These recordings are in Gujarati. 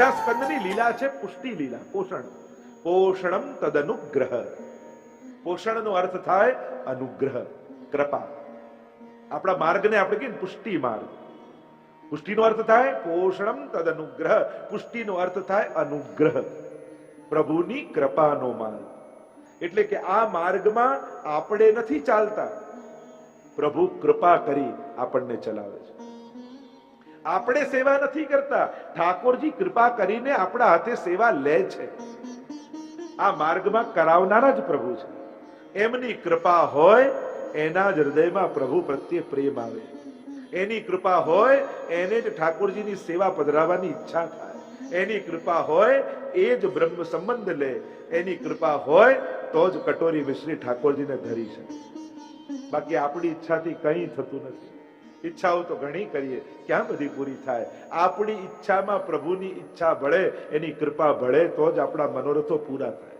છઠ્ઠા સ્કંદની લીલા છે પુષ્ટિ લીલા પોષણ પોષણમ તદ અનુગ્રહ પોષણનો અર્થ થાય અનુગ્રહ, કૃપા। આપણા માર્ગને આપણે કહીએ પુષ્ટિ માર્ગ। પુષ્ટિનો અર્થ થાય પોષણમ તદ અનુગ્રહ પુષ્ટિનો અર્થ થાય અનુગ્રહ। પ્રભુની કૃપાનો માર્ગ। એટલે કે આ માર્ગમાં આપણે નથી ચાલતા। પ્રભુ કૃપા કરી આપણને ચલાવે છે। આપણે સેવા નથી કરતા. ઠાકોરજી કૃપા કરીને આપણા હાથે સેવા લે છે. આ માર્ગમાં કરાવનારા જ પ્રભુ છે. એમની કૃપા હોય, એના જ હૃદયમાં પ્રભુ પ્રત્યે પ્રેમ આવે. એની કૃપા હોય, એને જ ઠાકોરજીની સેવા પધરાવવાની ઈચ્છા થાય. એની કૃપા હોય, એ જ બ્રહ્મ સંબંધ લે. એની કૃપા હોય, તો જ કટોરી મિશ્રી ઠાકોરજીને ધરી શકે. બાકી આપણી ઈચ્છાથી કંઈ થતું નથી. ઈચ્છાઓ તો ઘણી કરીએ. ક્યાં બધી પૂરી થાય? આપણી ઈચ્છામાં પ્રભુની ઈચ્છા ભળે, એની કૃપા ભળે, તો જ આપણા મનોરથો પૂરા થાય.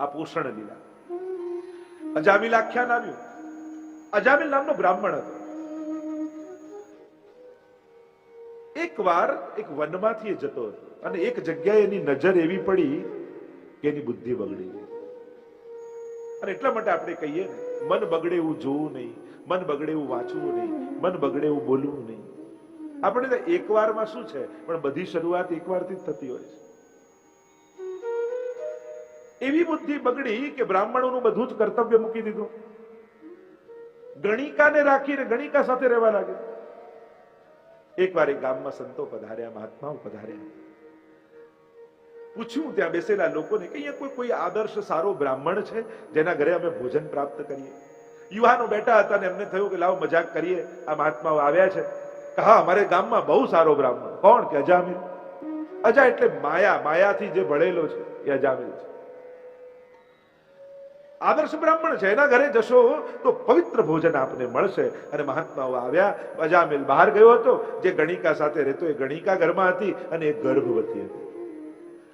આ પોષણ લીલા. અજામિલ આખ્યાન આવ્યું. અજામિલ નામનો બ્રાહ્મણ હતો. એકવાર એક વનમાંથી જતો હતો અને એક જગ્યાએ એની નજર એવી પડી કે એની બુદ્ધિ બગડી ગઈ. અને એટલા માટે આપણે કહીએ ને, મન બગડે એવું જોવું નહીં. મન બગડે એવું વાંચવું નહીં, મન બગડે એવું બોલવું નહીં. આપણે તો એકવારમાં શું છે? પણ બધી શરૂઆત એકવારથી જ થતી હોય છે. એવી બુદ્ધિ બગડી કે બ્રાહ્મણોનું બધું જ કર્તવ્ય મૂકી દીધું. ગણિકાને રાખીને ગણિકા સાથે રહેવા લાગ્યો. એકવાર એક ગામમાં સંતો પધાર્યા, મહાત્માઓ પધાર્યા. પૂછ્યું, ત્યાં બેસેલા લોકોને કે અહીંયા કોઈ કોઈ આદર્શ સારો બ્રાહ્મણ છે? જેના ઘરે અમે ભોજન પ્રાપ્ત કરીએ. યુવાનો બેઠા હતા ને એમને થયું કે લાવ મજાક કરીએ. આ મહાત્માઓ આવ્યા છે. હા, અમારે ગામમાં બહુ સારો બ્રાહ્મણ. કોણ? કે અજામિલ. અજા એટલે માયા. માયાથી જે ભળેલો છે, એ અજામિલ છે. આદર્શ બ્રાહ્મણ છે, એના ઘરે જશો તો પવિત્ર ભોજન આપને મળશે. અને મહાત્માઓ આવ્યા. અજામિલ બહાર ગયો હતો. જે ગણિકા સાથે રહેતો, એ ગણિકા ઘરમાં હતી અને એ ગર્ભવતી હતી.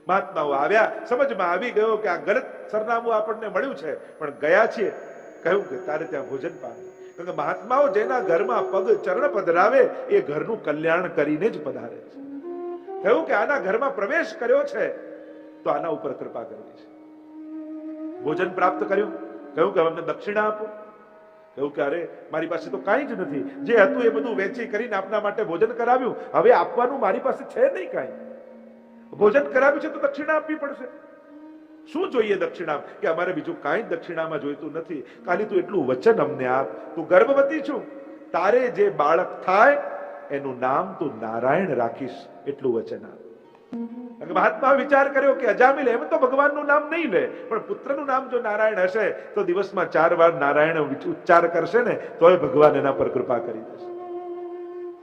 મહાત્માઓ આવ્યા. સમજમાં આવી ગયો કે આ ગલત સરનામું આપણને મળ્યું છે. પણ ગયા છીએ. કહ્યું કે તારે ત્યાં ભોજન પામે કારણ કે મહાત્માઓ જેના ઘરમાં પગ ચરણ પધરાવે, એ ઘરનું કલ્યાણ કરીને જ પધારે છે. કહ્યું કે આના ઘરમાં પ્રવેશ કર્યો છે, તો આના ઉપર કૃપા કરવી છે. ભોજન પ્રાપ્ત કર્યું. કહ્યું કે અમને દક્ષિણા આપો. કહ્યું કે અરે, મારી પાસે તો કાંઈ જ નથી. જે હતું એ બધું વેચી કરીને આપના માટે ભોજન કરાવ્યું. હવે આપવાનું મારી પાસે છે નહીં કાંઈ. ભોજન કરાવ્યું છે તો દક્ષિણા આપવી પડશે. શું જોઈએ દક્ષિણા કે અમારે બીજું કાંઈ દક્ષિણામાં જોઈતું નથી. ખાલી તું એટલું વચન અમને આપ. તું ગર્ભવતી છું. તારે જે બાળક થાય, એનું નામ તું નારાયણ રાખીશ. એટલું વચન આપ. મહાત્મા વિચાર કર્યો કે અજામિલ, એમ તો ભગવાનનું નામ નહીં લે. પણ પુત્રનું નામ જો નારાયણ હશે, તો દિવસમાં ચાર વાર નારાયણ ઉચ્ચાર કરશે ને, તોય ભગવાન એના પર કૃપા કરી દેશે.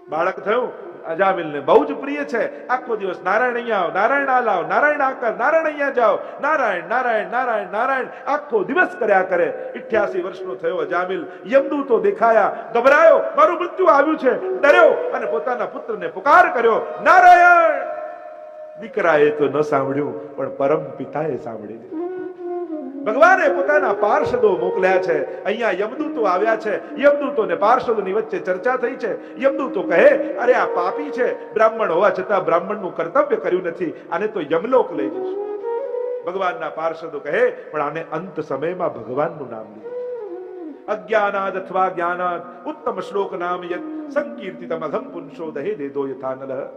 બાળક થયું. અજામિલને બહુ જ પ્રિય છે. આખો દિવસ નારાયણ અહીંયા આવ, નારાયણ આ લાવ નારાયણ આ કર નારાયણ અહીંયા જાઓ. નારાયણ નારાયણ નારાયણ નારાયણ. આખો દિવસ કર્યા કરે. 88 વર્ષનો થયો અજામિલ. યમદૂતો દેખાયા. ગભરાયો. મારું મૃત્યુ આવ્યું છે. ડર્યો અને પોતાના પુત્રને પુકાર કર્યો. નારાયણ! દીકરાએ તો ન સાંભળ્યું, પણ પરમ પિતાએ સાંભળી ભગવાને પોતાના પાર્ષદો મોકલ્યા છે. અહીંયા યમદૂતો આવ્યા છે. યમદૂતોને પાર્ષદોની વચ્ચે ચર્ચા થઈ છે. યમદૂતો કહે, અરે, આ પાપી છે. બ્રાહ્મણ હોવા છતાં બ્રાહ્મણનું કર્તવ્ય કર્યું નથી. આને તો યમલોક લઈ જશું ભગવાનના પાર્ષદો કહે, પણ આને અંત સમયમાં ભગવાનનું નામ લીધું. અજ્ઞાનાદ અથવા જ્ઞાનાદ, ઉત્તમ શ્લોક નામ યત સંકીર્તિતમ અઘમ પુંશો દહે દેદો યથાનલ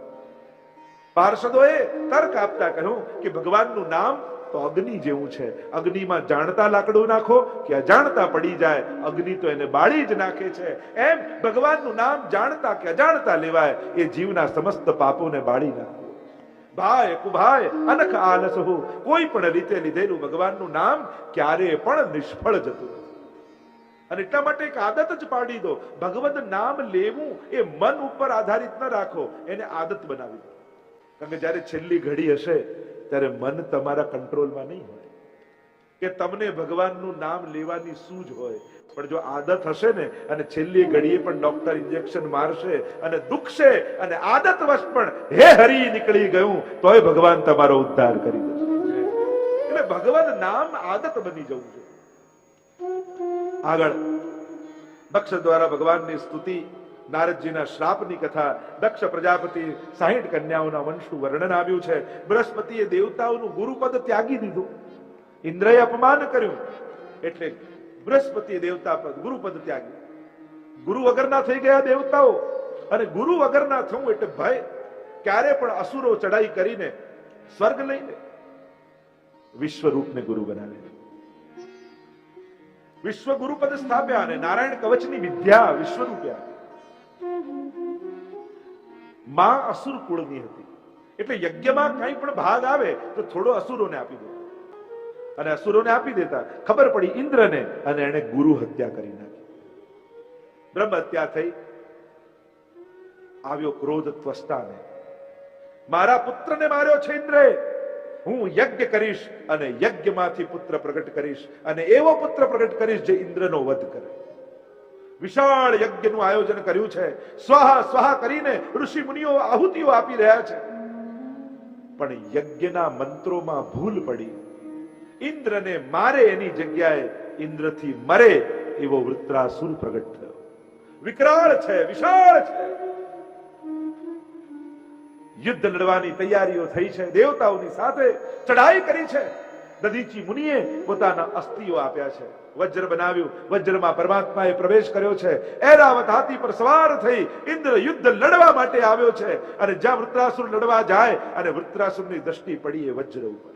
પાર્ષદોએ તર્ક આપતા કહ્યું કે ભગવાનનું નામ તો અગ્નિ જેવું છે. અગ્નિમાં જાણતા લાકડું નાખો કે અજાણતા પડી જાય. અગ્નિ તો એને બાળી જ નાખે છે. એમ ભગવાનનું નામ જાણતા કે અજાણતા લેવાય. એ જીવના સમસ્ત પાપોને બાળી નાખે. ભાઈ, કુભાઈ, અનખ આલસ હું કોઈ પણ રીતે લીધેલું ભગવાનનું નામ ક્યારે પણ નિષ્ફળ જતું અને એટલા માટે એક આદત જ પાડી દો. ભગવત નામ લેવું એ મન ઉપર આધારિત ન રાખો. એને આદત બનાવી દો. કારણ કે જ્યારે છેલ્લી ઘડી હશે ત્યારે મન તમારા કંટ્રોલમાં નહીં હોય. કે તમને ભગવાનનું નામ લેવાની સૂઝ હોય. પણ જો આદત હશે ને, અને છેલ્લી ઘડીએ પણ ડોક્ટર ઇન્જેક્શન મારશે અને દુખશે અને આદત વશ પણ હે હરી નીકળી ગયું, તોય ભગવાન તમારો ઉદ્ધાર કરી દેશે. એટલે ભગવાન નામ આદત બની જવું છે આગળ. ભક્ષ દ્વારા ભગવાનની સ્તુતિ નારદજીના શ્રાપની કથા દક્ષ પ્રજાપતિ સાહીઠ કન્યાઓના વંશનું વર્ણન આવ્યું છે. બૃહસ્પતિએ દેવતાઓનું ગુરુપદ ત્યાગી દીધું. ઇન્દ્રએ અપમાન કર્યું. એટલે બૃહસ્પતિએ દેવતા પદ ગુરુપદ ત્યાગી ગુરુ વગરના થઈ ગયા દેવતાઓ. અને ગુરુ વગરના થવું એટલે ભય. ક્યારે પણ અસુરો ચડાઈ કરીને સ્વર્ગ લઈ લે. વિશ્વરૂપને ગુરુ બનાવે. વિશ્વ ગુરુપદ સ્થાપ્યા અને નારાયણ કવચની વિદ્યા વિશ્વરૂપ્યા. માં અસુર કુળની હતી. એટલે યજ્ઞમાં કઈ પણ ભાગ આવે તો થોડો અસુરોને આપી દેતા અને અસુરોને આપી દેતા ખબર પડી ઇન્દ્રને અને એને ગુરુ હત્યા કરી નાખી. બ્રહ્મ હત્યા થઈ. આવ્યો ક્રોધ ત્વસ્તાને મારા પુત્રને માર્યો છે ઇન્દ્રે. હું યજ્ઞ કરીશ અને યજ્ઞમાંથી પુત્ર પ્રગટ કરીશ અને એવો પુત્ર પ્રગટ કરીશ જે ઇન્દ્રનો વધ કરે. વિશાળ યજ્ઞનું આયોજન કર્યું છે. સ્વાહા સ્વાહા કરીને ઋષિ મુનિઓ આહુતિઓ આપી રહ્યા છે. પણ યજ્ઞના મંત્રોમાં ભૂલ પડી. ઇન્દ્રને મારે એની જગ્યાએ ઇન્દ્રથી મરે એવો વૃત્રાસુર પ્રગટ થયો. વિકરાળ છે, વિશાળ છે. યુદ્ધ લડવાની તૈયારીઓ થઈ છે. દેવતાઓની સાથે ચઢાઈ કરી છે. દધીચી મુનિએ પોતાના અસ્થિઓ આપ્યા છે. વજ્ર બનાવ્યું. વજ્રમાં પરમાત્માએ પ્રવેશ કર્યો છે. એરાવત હાથી પર સવાર થઈ ઇન્દ્ર યુદ્ધ લડવા માટે આવ્યો છે. અને જ્યાં વૃત્રાસુર લડવા જાય અને વૃત્રાસુરની દ્રષ્ટિ પડી એ વજ્ર ઉપર.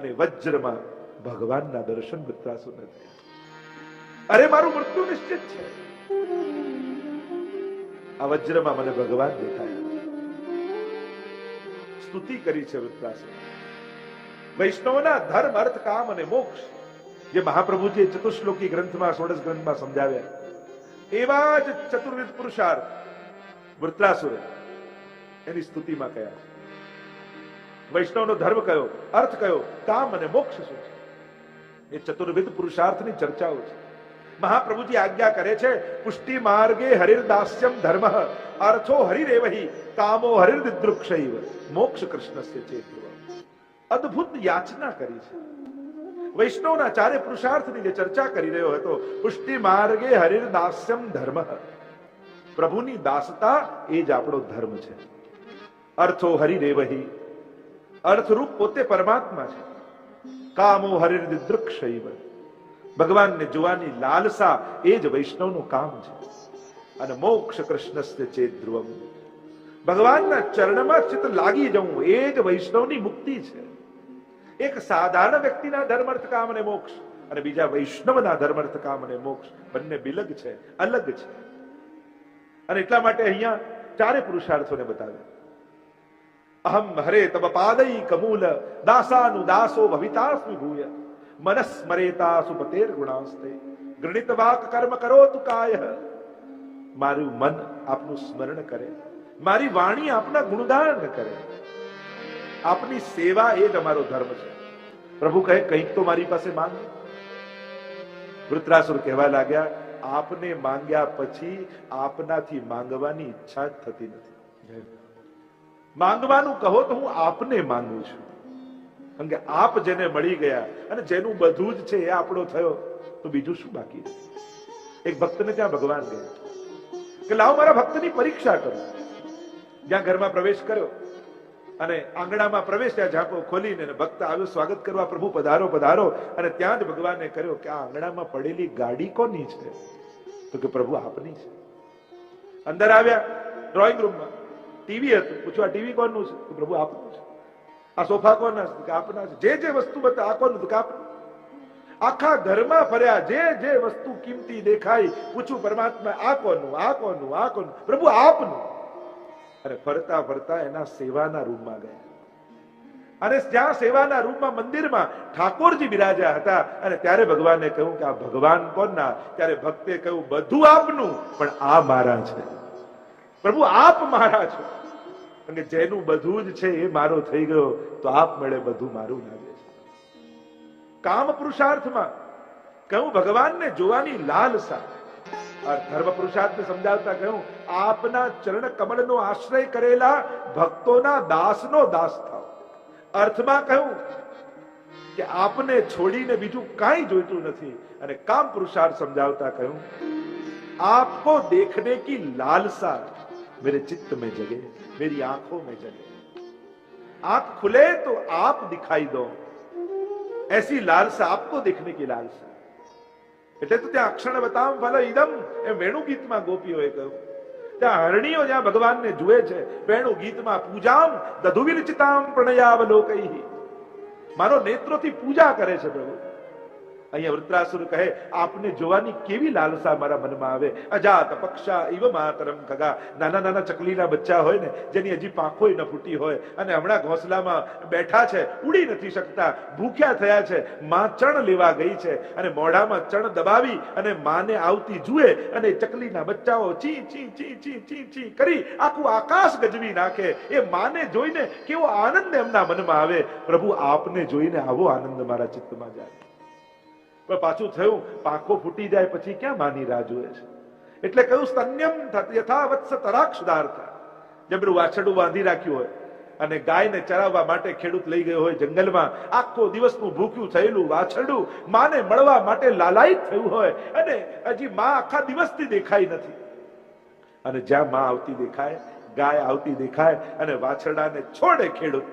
અને વજ્રમાં ભગવાનના દર્શન વૃત્રાસુરને થયા. અરે, મારું મૃત્યુ નિશ્ચિત છે. આ વજ્રમાં મને ભગવાન દેખાય. સ્તુતિ કરી છે વૃત્રાસુર. વૈષ્ણવના ધર્મ, અર્થ, કામ અને મોક્ષ જે મહાપ્રભુજીએ ચતુશ્લોકી ગ્રંથમાં, ષોડશ ગ્રંથમાં સમજાવ્યા. એવા જ ચતુર્વિધ પુરુષાર્થ વૃત્રાસુરે એની સ્તુતિમાં કયા. વૈષ્ણવનો ધર્મ કયો, અર્થ કયો, કામ અને મોક્ષ શું છે? એ ચતુર્વિધ પુરુષાર્થની ચર્ચાઓ છે. મહાપ્રભુજી આજ્ઞા કરે છે, પુષ્ટિ માર્ગે હરિર્દાસ્યમ ધર્મ, અર્થો હરિરેવહી, કામો હરિર્દૃક્ષૈવ, મોક્ષ કૃષ્ણસ્ય ચેત. અદ્ભુત યાચના કરી છે. વૈષ્ણવના ચારે પુરુષાર્થની જે ચર્ચા કરી રહ્યો હતો, પુષ્ટિ માર્ગે હરિર્દાસ્યમ ધર્મ. પ્રભુની દાસતા એ જ આપણો ધર્મ છે. અર્થો હરિરેવહી અર્થરૂપ પોતે પરમાત્મા છે. કામો હરિર્દૃક્ષૈવ ભગવાનને જોવાની લાલસા એ જ વૈષ્ણવનું કામ છે. અને મોક્ષ કૃષ્ણસ્ય ચેત ધ્રુવમ. ભગવાનના ચરણમાં ચિત્ત લાગી જવું એ જ વૈષ્ણવની મુક્તિ છે. એક સાધારણ વ્યક્તિના ધર્મર્થ કામ અને મોક્ષ અને બીજા વૈષ્ણવના ધર્મર્થ કામ અને મોક્ષ. બંને બિલગ છે, અલગ છે. અને એટલા માટે અહીંયા ચારે પુરુષાર્થોને બતાવે. અહમ હરે તબ પાદઈ કમૂલ દાસાનુ દાસો ભવિતાસ્મિ ભૂય. મનસ્મરેતા સુપતેર ગુણાસ્તે. ગૃણિત વાક કર્મ કરો તુ કાય. મારું મન આપનું સ્મરણ કરે. મારી વાણી આપના ગુણગાન કરે. આપની સેવા એ જ અમારો ધર્મ છે. પ્રભુ કહે કંઈક તો મારી પાસે માંગ. વૃત્રાસુર કહેવા લાગ્યા આપને માંગ્યા પછી આપનાથી માંગવાની ઈચ્છા જ થતી નથી. માંગવાનું કહો તો હું આપને માંગુ છું. કારણ કે આપ જેને મળી ગયા અને જેનું બધું જ છે એ આપણો થયો તો બીજું શું બાકી એક ભક્તને ત્યાં ભગવાન ગયા કે લાવ મારા ભક્તની પરીક્ષા કરું. જ્યાં ઘરમાં પ્રવેશ કર્યો અને આંગણામાં પ્રવેશ્યા ઝાંપો ખોલીને અને ભક્ત આવ્યો, સ્વાગત કરવા, પ્રભુ પધારો પધારો. અને ત્યાં જ ભગવાને કર્યો કે આ આંગણામાં પડેલી ગાડી કોની છે? તો કે પ્રભુ આપની છે. અંદર આવ્યા ડ્રોઈંગ રૂમમાં ટીવી હતું. પૂછ્યું, આ ટીવી કોનું છે? કે પ્રભુ આપનું છે. આ સોફા કોના છે? કે આપના છે. જે જે વસ્તુ બતા, આ કોનું? કે આપનું. આખા ઘરમાં ફર્યા, જે જે વસ્તુ કિંમતી દેખાય પૂછ્યું, પરમાત્મા, આ કોનું? આ કોનું? આ કોનું? પ્રભુ આપનું. અને ફરતા ફરતા એના સેવાના રૂમમાં ગયા. અને જ્યાં સેવાના રૂમમાં મંદિરમાં ઠાકોરજી બિરાજ્યા હતા અને ત્યારે ભગવાને કહ્યું કે આ ભગવાન કોના ત્યારે ભક્તે કહ્યું, બધું આપનું, પણ આ મારા છે. પ્રભુ, આપ મારા છો. અને જેનું બધું જ છે એ મારો થઈ ગયો, તો આપ મળે બધું મારું લાગે છે. કામ પુરુષાર્થમાં કહ્યું, ભગવાનને જોવાની લાલસા ધર્મ પુરુષાર્થને સમજાવતા કહ્યું આપના ચરણ કમળનો આશ્રય કરેલા ભક્તોના દાસનો દાસ થાવ અર્થમાં કહ્યું કે આપને છોડીને બીજું કાંઈ જોઈતું નથી અને કામ પુરુષાર્થ સમજાવતા કહ્યું आपको देखने की लालसा मेरे चित्त में जगे मेरी आंखों में जगे आंख खुले तो आप दिखाई दो ऐसी लालसा आपको देखने की लालसा એટલે તો ત્યાં અક્ષણ બતાવ ભલે ઇદમ એ વેણુ ગીતમાં ગોપીઓએ કહ્યું. ત્યાં હરણીઓ જ્યાં ભગવાનને જુએ છે વેણુ ગીતમાં પૂજામ દધુવિરચિતામ પ્રણયાવલોકૈ. મારો નેત્રોથી પૂજા કરે છે પ્રભુ. અહીંયા વૃત્રાસુર કહે, આપને જોવાની કેવી લાલસા મારા મનમાં આવે? અજાત પક્ષા ઇવ માતરમ ખગા. નાના નાના ચકલીના બચ્ચા હોય ને, જેની હજી પાંખોય ન ફૂટી હોય અને હમણાં ઘોંસલામાં બેઠા છે, ઉડી નથી શકતા. ભૂખ્યા થયા છે, માં ચણ લેવા ગઈ છે અને મોઢામાં ચણ દબાવી અને માને આવતી જુએ અને ચકલીના બચ્ચાઓ ચી ચી ચી ચી ચી ચી કરી આખું આકાશ ગજવી નાખે. એ માને જોઈને કેવો આનંદ એમના મનમાં આવે. પ્રભુ, આપને જોઈને આવો આનંદ મારા ચિત્તમાં જાય. પણ પાછું થયું, પાંખો ફૂટી જાય પછી ક્યાં માની રાહ જુએ છે? એટલે કહ્યું, સ્તન્યમ યથાવત્સ તરાક્ષુદાર્થ. જેમ પેલું વાછરડું બાંધી રાખ્યું હોય અને ગાયને ચરાવવા માટે ખેડૂત લઈ ગયો હોય જંગલમાં, આખો દિવસનું ભૂખ્યું થયેલું વાછરડું માને મળવા માટે લાલાયિત થયું હોય અને હજી માં આખા દિવસથી દેખાઈ નથી. અને જ્યાં માં આવતી દેખાય, ગાય આવતી દેખાય અને વાછરડાને છોડે ખેડૂત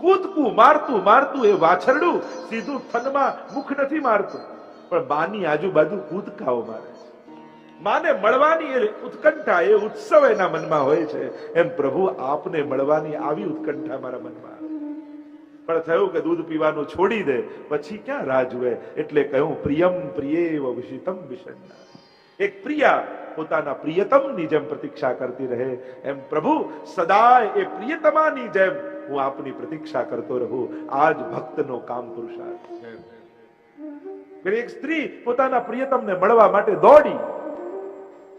કૂદકું, મારતું મારતું એ વાછરડું સીધું થનમાં મુખ નથી મારતું. પણ બાની આજુબાજુ કૂદકાઓ મારે. માને મળવાની એ ઉત્કંઠા, એ ઉત્સવ એના મનમાં હોય છે. એમ પ્રભુ આપને મળવાની આવી ઉત્કંઠા મારા મનમાં પણ થયું કે દૂધ પીવાનું છોડી દે, પછી ક્યાં રાહ જુએ? એટલે કહ્યું, પ્રિયમ પ્રિયેવ વિષિતમ વિષન્ના એક પ્રિયા પોતાના પ્રિયતમની જેમ પ્રતીક્ષા કરતી રહે. એમ પ્રભુ, સદાય એ પ્રિયતમાની જેમ હું આપની પ્રતીક્ષા કરતો રહું. આજ ભક્તનો કામ પુરુષાર્થ. એક સ્ત્રી પોતાના પ્રિયતમને મળવા માટે દોડી.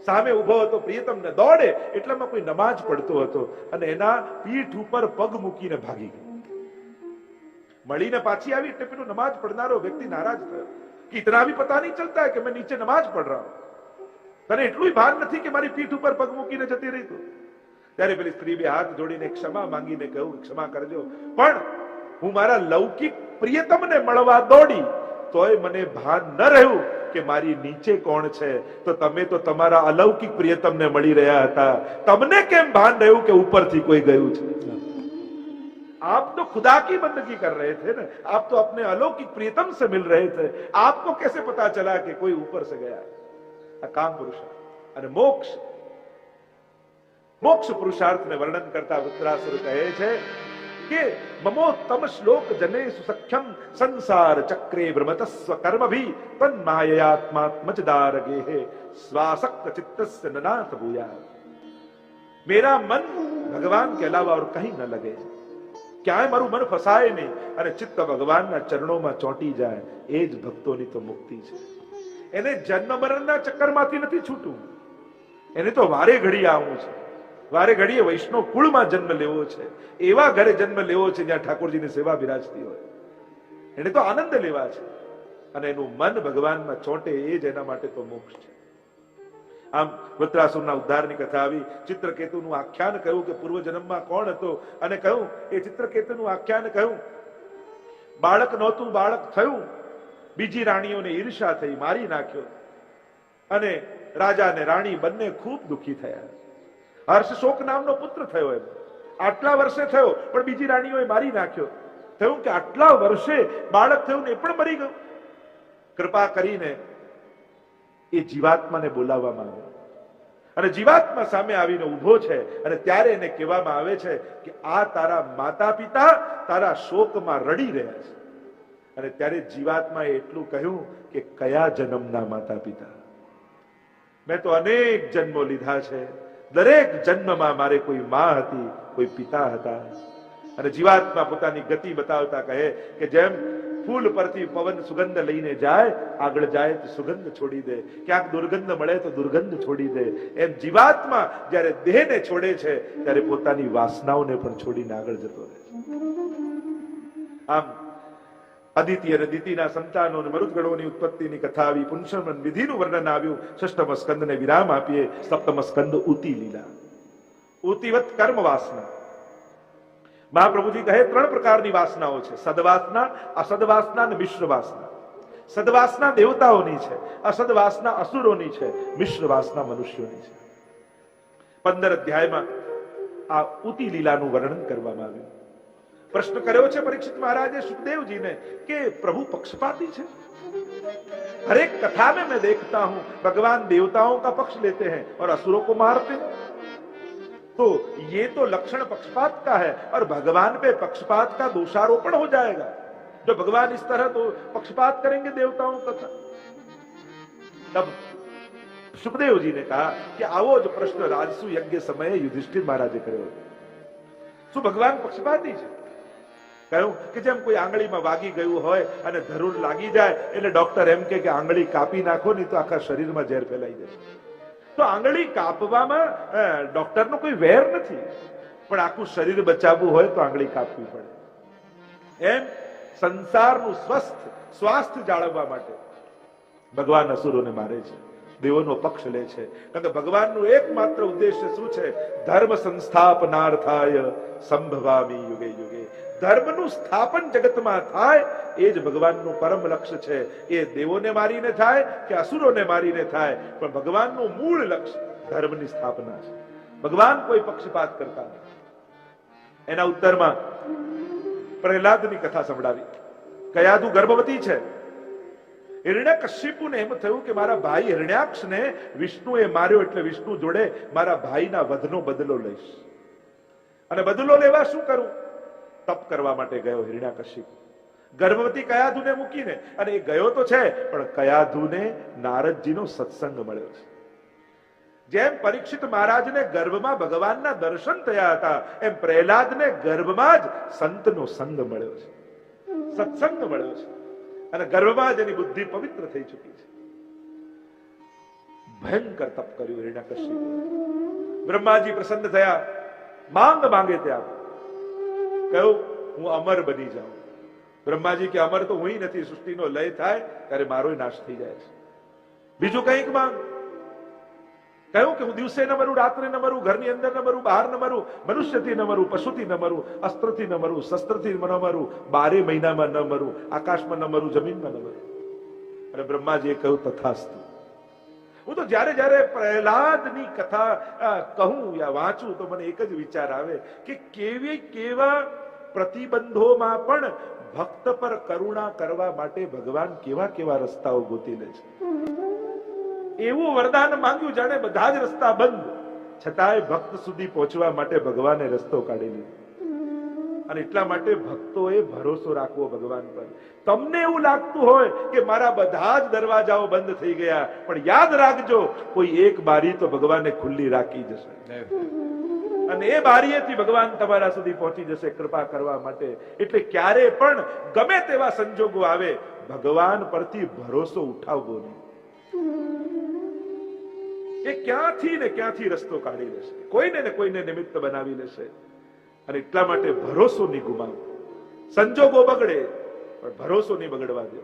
સામે ઊભો હતો, પ્રિયતમને દોડે, એટલામાં કોઈ નમાજ પડતો હતો અને એના પીઠ ઉપર પગ મૂકીને ભાગી ગયો. મળીને પાછી આવી એટલે પેલો નમાજ પડનારો વ્યક્તિ નારાજ થયો. કે ઇતના ભી પતા નહીં ચલતા કે મેં નીચે નમાજ પડ રહા તને એટલું ભાન નથી કે મારી પીઠ ઉપર પગ મૂકીને જતી રહી તું? ત્યારે પેલી સ્ત્રી બે હાથ જોડીને ક્ષમા માંગીને કહ્યું ક્ષમા કરજો પણ હું મારા લૌકિક પ્રિયતમને મળવા દોડી તોય મને ભાન ન રહ્યું કે મારી નીચે કોણ છે તો તમે તો તમારા અલૌકિક પ્રિયતમને મળી રહ્યા હતા તમને કેમ ભાન રહ્યું કે ઉપરથી કોઈ ગયું છે आप तो खुदा की बंदगी कर रहे थे ना आप तो अपने अलौकिक प्रियतम से मिल रहे थे आपको कैसे पता चला कि कोई ऊपर से गया આ કામ પુરુષાર્થ અને મોક્ષ મોક્ષ પુરુષાર્થને વર્ણન કરતા વૃત્રાસુર કહે છે કે મમો શ્લોક જનેષુ સખ્યમ સંસાર ચક્રે ભ્રમતસ્વ કર્મભી તન માયયાત્માત્મચદારગેહે સ્વાસક્ત ચિત્તસ્ય નનાથ ભૂયા મેરા મન ભગવાન કે અલાવા ઓર કહીં ન લગે. ક્યાંય મારું મન ફસાય નહીં અને ચિત્ત ભગવાનના ચરણોમાં ચોંટી જાય. એ જ ભક્તોની તો મુક્તિ છે. એને જન્મ મરણના ચક્કરમાંથી નથી છૂટું એને તો વારે ઘડી આવું છે. વારે ઘડીએ વૈષ્ણવ કુળમાં જન્મ લેવો છે. એવા ઘરે જન્મ લેવો છે જ્યાં ઠાકોરજીની સેવા બિરાજતી હોય. એને તો આનંદ લેવા છે. અને એનું મન ભગવાનમાં ચોંટે એ જ એના માટે તો મોક્ષ છે. આમ વૃત્રાસુરના ઉદ્ધારની કથા આવી. ચિત્રકેતુનું આખ્યાન કહ્યું કે પૂર્વ જન્મમાં કોણ હતો? અને કહ્યું, એ ચિત્રકેતુનું આખ્યાન કહ્યું, બાળક નહોતું, બાળક થયું. બીજી રાણીઓને ઈર્ષા થઈ, મારી નાખ્યો. અને રાજા અને રાણી બંને ખૂબ દુખી થયા. હર્ષ શોક નામનો પુત્ર થયો એમ. આટલા વર્ષે થયો, પણ બીજી રાણીઓએ મારી નાખ્યો. થયું કે આટલા વર્ષે બાળક થયું ને એ પણ મરી ગયું? કૃપા કરીને એ જીવાત્માને બોલાવવામાં આવે. અને જીવાત્મા સામે આવીને ઊભો છે અને ત્યારે એને કહેવામાં આવે છે કે આ તારા માતા પિતા તારા શોકમાં રડી રહ્યા છે. અને ત્યારે જીવાત્માએ એટલું કહ્યું કે કયા જન્મના માતા પિતા મેં તો અનેક જન્મો લીધા છે. દરેક જન્મમાં મારે કોઈ માં હતી, કોઈ પિતા હતા. અને જીવાત્મા પોતાની ગતિ બતાવતા કહે કે જેમ ફૂલ પરથી પવન સુગંધ લઈને જાય, આગળ જાય તો સુગંધ છોડી દે. ક્યાંક દુર્ગંધ મળે તો દુર્ગંધ છોડી દે. એમ જીવાત્મા જ્યારે દેહને છોડે છે, ત્યારે પોતાની વાસનાઓને પણ છોડીને આગળ જતો રહે છે. આમ અદિતિ અને દિતિના સંતાનો અને મરુદગણોની ઉત્પત્તિની કથા આવી પુંસમન વિધિનું વર્ણન આવ્યું ષષ્ઠમ સ્કંદને વિરામ આપીએ સપ્તમ સ્કંદ ઉતિ લીલા ઉતિવત કર્મ વાસના મહાપ્રભુજી કહે ત્રણ પ્રકારની વાસનાઓ છે સદવાસના અસદવાસના અને મિશ્ર વાસના સદવાસના દેવતાઓની છે અસદવાસના અસુરોની છે મિશ્ર વાસના મનુષ્યોની છે પંદર અધ્યાયમાં આ ઉતિ લીલાનું વર્ણન કરવામાં આવ્યું પ્રશ્ન કર્યો છે પરીક્ષિત મહારાજે સુખદેવજીને કે પ્રભુ पक्षपाती છે हर एक कथा में मैं देखता हूं भगवान देवताओं का पक्ष लेते हैं और असुरों को मारते हैं तो ये तो लक्षण पक्षपात का है और भगवान पे पक्षपात का दोषारोपण हो जाएगा जो भगवान इस तरह तो पक्षपात करेंगे देवताओं का तब सुखदेव जी ने कहा कि आवो जो प्रश्न राजसु यज्ञ સમયે યુધિષ્ઠિર મહારાજે કર્યો શું ભગવાન પક્ષપાતી છે કહ્યું કે જેમ કોઈ આંગળીમાં વાગી ગયું હોય અને ધરુર લાગી જાય, એટલે ડોક્ટર એમ કે આંગળી કાપી નાખો, નહીં તો આખા શરીરમાં ઝેર ફેલાઈ જશે. તો આંગળી કાપવામાં ડોક્ટરનો કોઈ વેર નથી. પણ આખું શરીર બચાવવું હોય તો આંગળી કાપવી પડે. એમ સંસારનું સ્વસ્થ, સ્વાસ્થ્ય જાળવવા માટે ભગવાન અસુરોને મારે છે, દેવોનો પક્ષ લે છે. કારણ કે ભગવાનનું એકમાત્ર ઉદ્દેશ્ય શું છે? ધર્મ સંસ્થાપનાર્થાય સંભવામી યુગે યુગે. ધર્મનું સ્થાપન જગતમાં થાય, એ જ ભગવાનનું પરમ લક્ષ્ય છે. એ દેવોને મારીને થાય કે અસુરોને મારીને થાય, પણ ભગવાનનું મૂળ લક્ષ્ય ધર્મની સ્થાપના છે. ભગવાન કોઈ પક્ષપાત કરતા નથી. એના ઉત્તરમાં પ્રહલાદની કથા સંભળાવી. કયાદુ ગર્ભવતી છે? હિરણ્યકશ્યપુને એમ થયું કે મારા ભાઈ હિરણ્યાક્ષને વિષ્ણુએ માર્યો એટલે વિષ્ણુ જોડે મારા ભાઈના વધનો બદલો લઈશ. અને બદલો લેવા શું કરું? તપ કરવા માટે ગયો હિરણ્યકશ્યપ ગર્ભવતી કયાધુને મૂકીને, અને એ ગયો તો છે, પણ કયાધુને નારદજીનો સત્સંગ મળ્યો છે. જેમ પરીક્ષિત મહારાજને ગર્ભમાં ભગવાનના દર્શન થયા હતા, એમ પ્રહલાદને ગર્ભમાં જ સંતનો સંગ મળ્યો છે. સત્સંગ મળ્યો છે. અને ગર્ભમાં જ એની બુદ્ધિ પવિત્ર થઈ ચૂકી છે. ભયંકર તપ કર્યું હિરણ્યકશ્યપે બ્રહ્માજી પ્રસન્ન થયા. માંગ માંગે ત્યાં. કહ્યું હું અમર બની જાઉં બ્રહ્માજી કે અમર તો હું નથી સૃષ્ટિનો લય થાય ત્યારે મારો નાશ થઈ જાય છે બીજું કંઈક માંગ કહ્યું કે હું દિવસે ન મરું રાત્રે ન મરું ઘરની અંદર ન મરું બહાર ન મરું મનુષ્યથી ન મરું પશુથી ન મરું અસ્ત્રથી ન મરું શસ્ત્રથી ન મરું બારે મહિનામાં ન મરું આકાશમાં ન મરું જમીનમાં ન મરું અને બ્રહ્માજીએ કહ્યું તથાસ્તુ હું તો જ્યારે જ્યારે પ્રહલાદની કથા કહું યા વાંચું તો મને એક જ વિચાર આવે કે કેવી કેવા પ્રતિબંધોમાં પણ ભક્ત પર કરુણા કરવા માટે ભગવાન કેવા કેવા રસ્તાઓ ગોતી લે છે. એવું વરદાન માંગ્યું જાણે બધા જ રસ્તા બંધ. છતાંય ભક્ત સુધી પહોંચવા માટે ભગવાને રસ્તો કાઢી લીધો. અને એટલા માટે ભક્તોએ ભરોસો રાખવો ભગવાન પર. તમને એવું લાગતું હોય કે મારા બધા જ દરવાજાઓ બંધ થઈ ગયા, પણ યાદ રાખજો, કોઈ એક બારી તો ભગવાને ખુલ્લી રાખી જશે અને એ બારીએથી ભગવાન તમારા સુધી પહોંચી જશે કૃપા કરવા માટે. એટલે ક્યારે પણ ગમે તેવા સંજોગો આવે, ભગવાન પરથી ભરોસો ઉઠાવવો નહીં. એ ક્યાંથી ને ક્યાંથી રસ્તો કાઢી લેશે? કોઈને ને કોઈને નિમિત્ત બનાવી લેશે. અને એટલા માટે ભરોસો નહીં ગુમાવો સંજોગો બગડે, પણ ભરોસો નહીં બગડવા દો.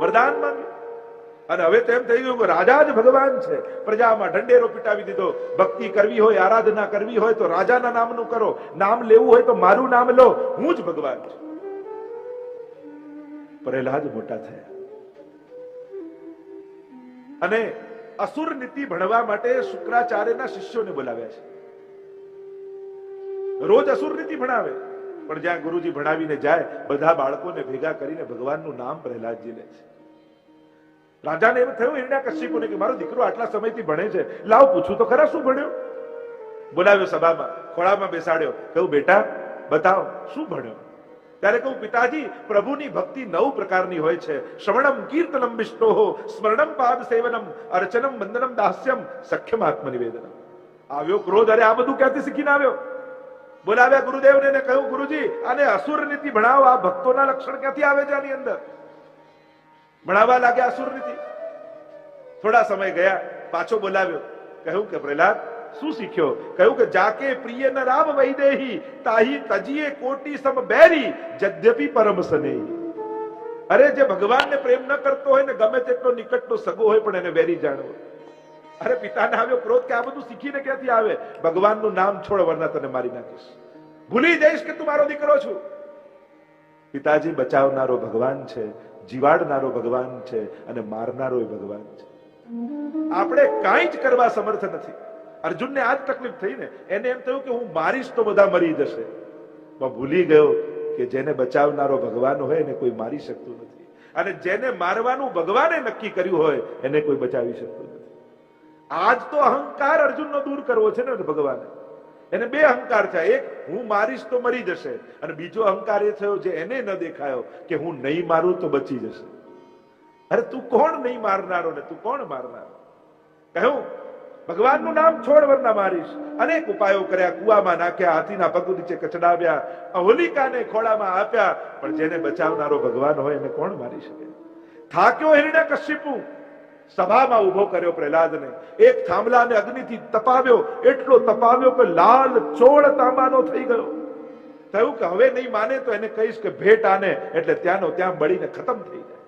વરદાન માંગ્યું અને હવે તો એમ થઈ ગયું કે રાજા જ ભગવાન છે. પ્રજામાં ઢંઢેરો પીટાવી દીધો. ભક્તિ કરવી હોય, આરાધના કરવી હોય, તો રાજાના નામનું કરો. નામ લેવું હોય તો મારું નામ લો. હું જ ભગવાન છું. પ્રહલાદ મોટા થયા. અને અસુર નીતિ ભણવા માટે શુક્રાચાર્યના શિષ્યોને બોલાવ્યા છે. રોજ અસુર નીતિ ભણાવે. પણ જ્યાં ગુરુજી ભણાવીને જાય, બધા બાળકોને ભેગા કરીને ભગવાનનું નામ પ્રહલાદજી લે છે. રાજાને એમ થયું હિરણ્યા કશ્યપુને કે મારો દીકરો આટલા સમયથી ભણે છે, લાવ પૂછું તો ખરા શું ભણ્યો? બોલાવ્યો સભામાં, ખોળામાં બેસાડ્યો, કહ્યું, બેટા, બતાવો, શું ભણ્યો? ત્યારે કહું પિતાજી, પ્રભુની ભક્તિ નવ પ્રકારની હોય છે. શ્રવણમ કીર્તનમ વિષ્ણો, સ્મરણમ પાદ સેવનમ, અર્ચનમ વંદનમ દાસ્યમ, સખ્યમ આત્મનિવેદનમ. આવ્યો ક્રોધ, અરે આ બધું ક્યાંથી શીખીને આવ્યો? બોલાવ્યા ગુરુદેવને કહ્યું, ગુરુજી, આને અસુર નીતિ ભણાવો, આ ભક્તોના લક્ષણ ક્યાંથી આવે છે આની અંદર? ભણાવવા લાગ્યા અસુર નીતિ થોડા સમય ગયા, પાછો બોલાવ્યો. કહ્યું કે, પ્રહલાદ, શું શીખ્યો? કહ્યું કે, જાકે પ્રિય ન રામ વૈદેહી, તાહી તજીએ કોટી સમ બેરી, જદ્યપી પરમ સનેહી. અરે, જે ભગવાનને પ્રેમ ન કરતો હોય ને ગમે તેટલો નિકટનો સગો હોય પણ એને વેરી જાણવો. અરે, પિતાને આવ્યો ક્રોધ કે આ બધું શીખીને ક્યાંથી આવે? ભગવાનનું નામ છોડ, વરના તને મારી નાખીશ. ભૂલી જઈશ કે તું મારો દીકરો છું. પિતાજી, બચાવનારો ભગવાન છે. જીવાડનારો ભગવાન છે અને મારનારો ભગવાન છે. આપણે કાંઈ જ કરવા સમર્થ નથી. અર્જુનને આ જ તકલીફ થઈ ને એને એમ થયું કે હું મારીશ તો બધા મરી જશે. પણ ભૂલી ગયો કે જેને બચાવનારો ભગવાન હોય એને કોઈ મારી શકતું નથી. અને જેને મારવાનું ભગવાને નક્કી કર્યું હોય એને કોઈ બચાવી શકતું નથી. આજ તો અહંકાર અર્જુનનો દૂર કરવો છે ને ભગવાને. એને બે અહંકાર છે એક, હું મારીશ તો મરી જશે. અને બીજો અહંકાર એ થયો જે એને ન દેખાયો કે હું નહીં મારું તો બચી જશે. અરે તું કોણ નહીં મારનારો ને તું કોણ મારનારો? કહ્યું, ભગવાનનું નામ છોડ વરના મારીશ. અનેક ઉપાયો કર્યા, કુવામાં નાખ્યા, હાથીના પગ નીચે કચડાવ્યા હોલિકાને ખોળામાં આપ્યા. પણ જેને બચાવનારો ભગવાન હોય એને કોણ મારી શકે? થાક્યો હિરણ્ય કશ્યપુ સભામાં ઊભો કર્યો પ્રહલાદને. એક થાંભલાને અગ્નિથી તપાવ્યો. એટલો તપાવ્યો કે લાલ ચોળ તાંબાનો થઈ ગયો. થયું કે હવે નહીં માને તો એને કહીશ કે ભેટ આને. એટલે ત્યાંનો ત્યાં બળીને ખતમ થઈ જાય.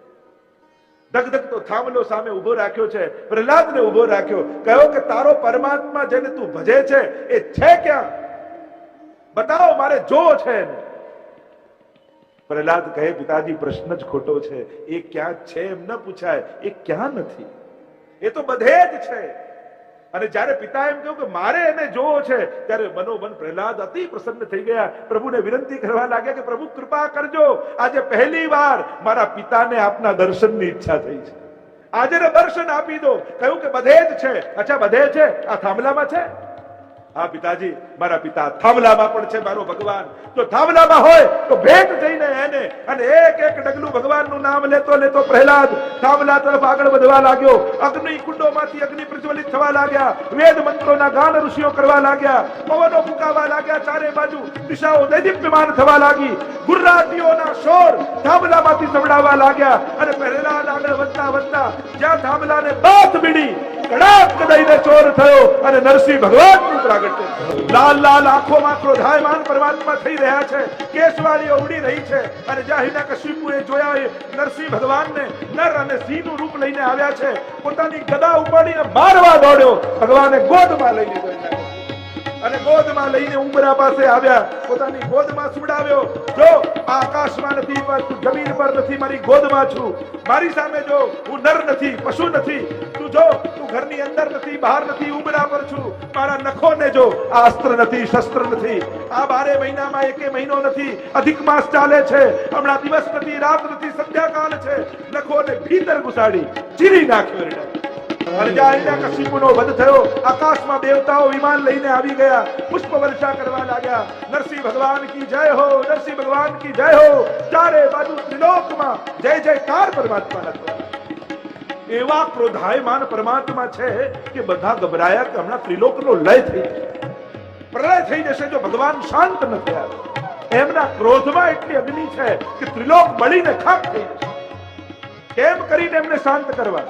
ધગધગતો થાંભલો સામે ઊભો રાખ્યો છે. પ્રહલાદને ઊભો રાખ્યો. કહ્યો કે તારો પરમાત્મા જેને તું ભજે છે, એ છે ક્યાં? બતાવો, મારે જો છે એને. પ્રહલાદ કહે, પિતાજી, પ્રશ્ન જ ખોટો છે. એ ક્યાં છે એમ ન પૂછાય. એ ક્યાં નથી? એ તો બધે જ છે. અને જ્યારે પિતા એમ કહ્યું કે, મારે એને જોવો છે, ત્યારે મનોમન પ્રહલાદ અતિ પ્રસન્ન થઈ ગયા. પ્રભુને વિનંતી કરવા લાગ્યા કે, પ્રભુ, કૃપા કરજો. આજે પહેલી વાર મારા પિતાને આપના દર્શનની ઈચ્છા થઈ છે. આજે દર્શન આપી દો. કહ્યું કે, બધે જ છે. અચ્છા, બધે છે? આ થાંભલામાં છે? હા, પિતાજી, મારા પિતા થાંભલામાં પણ છે, મારો ભગવાન. જો થાંભલામાં હોય, તો ભેટ જઈને એને અને એક એક ડગલું ભગવાનનું નામ લેતો લેતો પ્રહલાદ થાંભલા તરફ આગળ વધવા લાગ્યો. અગ્નિ કુંડોમાંથી અગ્નિ પ્રજ્વલિત થવા લાગ્યા. વેદ મંત્રોના ગાન ઋષિઓ કરવા લાગ્યા. પવનો ફૂંકાવા લાગ્યા. ચારે બાજુ દિશાઓ દૈદીપ્યમાન થવા લાગી. ગુર્રાટીઓના શોર થાંભલામાંથી સંભળાવા લાગ્યા અને પ્રહલાદ આગળ વધતા વધતા જ્યાં થાંભલાને બાથ બીડી કડાક દઈને ચોર થયો અને નરસિંહ ભગવાનનું પ્રાગટ્ય થયું. લાલ લાલ આંખોમાં ક્રોધાયમાન પરમાત્મા થઈ રહ્યા છે કેસવાળીઓ ઉડી રહી છે અને જ્યાં એ જોયા નરસિંહ ભગવાનને નર અને સિંહનું રૂપ લઈને આવ્યા છે પોતાની ગદા ઉપાડીને મારવા દોડ્યો ભગવાને ગોદમાં લઈ લીધો. અને ગોદમાં લઈને ઉમરા પાસે આવ્યા. પોતાની ગોદમાં સુડાવ્યો જો આકાશમાં નથી જમીન પર નથી, મારી ગોદમાં છું. મારી સામે જો, હું નર નથી, પશુ નથી. તું જો, તું ઘરની અંદર નથી, બહાર નથી ઉમરા પર છું. મારા નખોને જો આ અસ્ત્ર નથી, શસ્ત્ર નથી. આ બારે મહિનામાં એકે મહિનો નથી. અધિક માસ ચાલે છે. હમણાં દિવસ નથી, રાત નથી, સંધ્યાકાળ છે. નખોને ભીતર ઘુસાડી, ચીરી નાખ્યો એવા ક્રોધાયમાન પરમાત્મા છે કે બધા ગભરાયા કે હમણાં ત્રિલોકનો લય થઈ પ્રલય થઈ જશે જો ભગવાન શાંત ન થયા એમના ક્રોધમાં એટલી અગ્નિ છે કે ત્રિલોક બળીને ખાક થઈ જશે. કેમ કરીને એમને શાંત કરવા?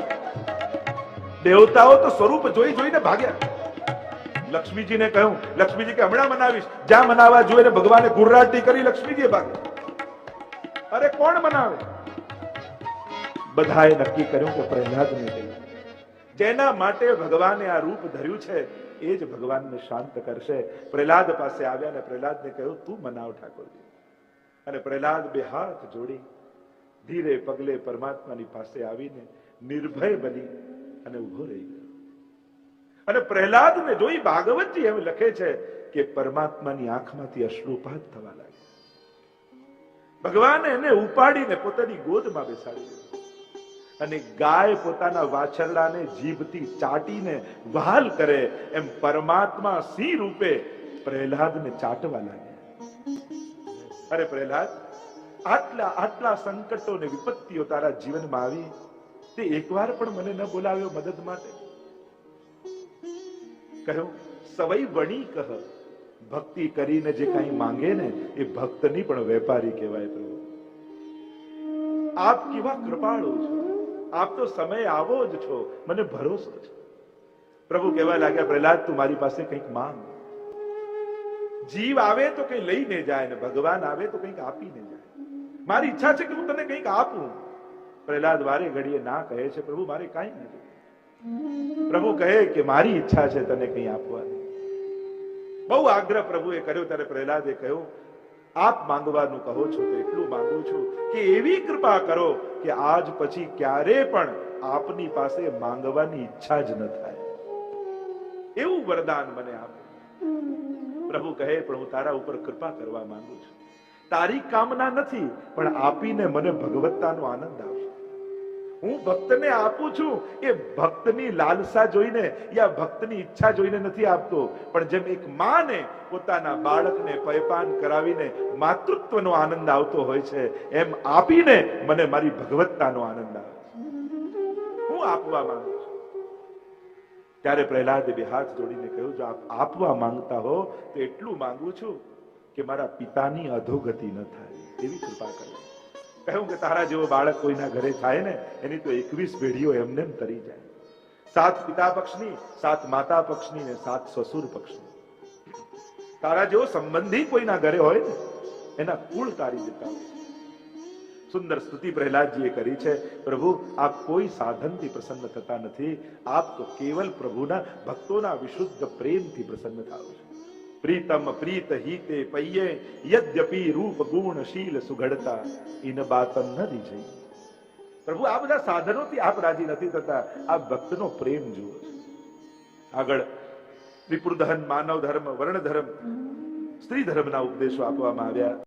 દેવતાઓ તો સ્વરૂપ જોઈ જોઈને ભાગ્યા. લક્ષ્મીજીને કહ્યું, લક્ષ્મીજી, કે હમણાં મનાવીશ. જ્યાં મનાવવા જોઈએ ભગવાને ગુર્રાટી કરી લક્ષ્મીજીએ ભાગ્યા. અરે, કોણ મનાવે? બધાએ નક્કી કર્યું કે પ્રહલાદને કહ્યું જેના માટે ભગવાને આ રૂપ ધર્યું છે, એ જ ભગવાનને શાંત કરશે. પ્રહલાદ પાસે આવ્યા અને પ્રહલાદને કહ્યું, તું મનાવ, ઠાકોરજી. અને પ્રહલાદ બે હાથ જોડી ધીરે પગલે પરમાત્માની પાસે આવીને નિર્ભય બની અને ઊભો રહી ગયો. અને પ્રહલાદને જોઈ ભાગવતજી એમ લખે છે કે પરમાત્માની આંખમાંથી અશ્રુપાત થવા લાગ્યા. ભગવાને એને ઉપાડીને પોતાની ગોદમાં બેસાડી દીધો. અને ગાય પોતાના વાછરડાને જીભથી ચાટીને વહાલ કરે એમ પરમાત્મા સિંહ રૂપે પ્રહલાદને ચાટવા લાગ્યા. અરે પ્રહલાદ, આટલા આટલા સંકટો ને વિપત્તિઓ તારા જીવનમાં આવી? તે એકવાર પણ મને ન બોલાવ્યો મદદ માટે. કહ્યું, સવઈ વણી કહ. ભક્તિ કરીને જે કઈ માંગે ને, એ ભક્તની પણ વેપારી કહેવાય પ્રભુ. આપ કેવા કૃપાળુ છો. આપ તો સમય આવો જ છો. મને ભરોસો છે. પ્રભુ કહેવા લાગ્યા, પ્રહલાદ, તું મારી પાસે કંઈક માંગ. જીવ આવે તો કંઈ લઈને જાય ને, ભગવાન આવે તો કંઈક આપીને જાય. મારી ઈચ્છા છે કે હું તને કંઈક આપું. પ્રહલાદ વારે ઘડીએ ના કહે છે, પ્રભુ, મારે કાંઈ નથી. પ્રભુ કહે કે, મારી ઈચ્છા છે તને કંઈ આપવાની. બહુ આગ્રહ પ્રભુએ કર્યો, ત્યારે પ્રહલાદે કહ્યું, આપ માંગવાનું કહો છો તો એટલું માંગુ છું કે એવી કૃપા કરો કે આજ પછી ક્યારે પણ આપની પાસે માંગવાની ઈચ્છા જ ન થાય. એવું વરદાન મને આપો. પ્રભુ કહે, પણ હું તારા ઉપર કૃપા કરવા માંગુ છું. તારી કામના નથી, પણ આપીને મને ભગવત્તાનો આનંદ આવશે હું ભક્તને આપું છું એ ભક્તની લાલસા જોઈને યા ભક્તની ઈચ્છા જોઈને નથી આપતો, પણ જેમ એક માને પોતાના બાળકને પૈપાન કરાવીને માતૃત્વનો આનંદ આવતો હોય છે, એમ આપીને મને મારી ભગવત્તાનો આનંદ આવે હું આપવા માંગુ છું. ત્યારે પ્રહલાદે બે હાથ જોડીને કહ્યું, જો આપ આપવા માંગતા હો, તો એટલું માંગુ છું કે મારા પિતાની અધોગતિ ન થાય. એવી કૃપા કરો. કહ્યું કે તારા જેવો બાળક કોઈના ઘરે થાય ને, એની તો એકવીસ પેઢીઓ એમને તરી જાય. સાત પિતા પક્ષની, સાત માતા પક્ષની ને સાત સસુર પક્ષની. તારા જેવો સંબંધી કોઈના ઘરે હોય ને, એના કુળ તારી જતા હોય સુંદર સ્તુતિ પ્રહલાદજીએ કરી છે, પ્રભુ, આપ કોઈ સાધનથી પ્રસન્ન થતા નથી, આપ તો કેવલ પ્રભુના ભક્તોના વિશુદ્ધ પ્રેમથી પ્રસન્ન થાવ છો. પ્રીતમ પ્રીત હિતે પૈયે યદ્યપી રૂપ ગુણ શીલ સુઘડતા ઇન બાતમ ન દીજઈ પ્રભુ આ બધા સાધનોથી આપ રાજી નથી થતા, આ ભક્તનો પ્રેમ જુઓ. આગળ વિપુર દહન માનવ ધર્મ વર્ણ ધર્મ સ્ત્રી ધર્મના ઉપદેશો આપવામાં આવ્યા.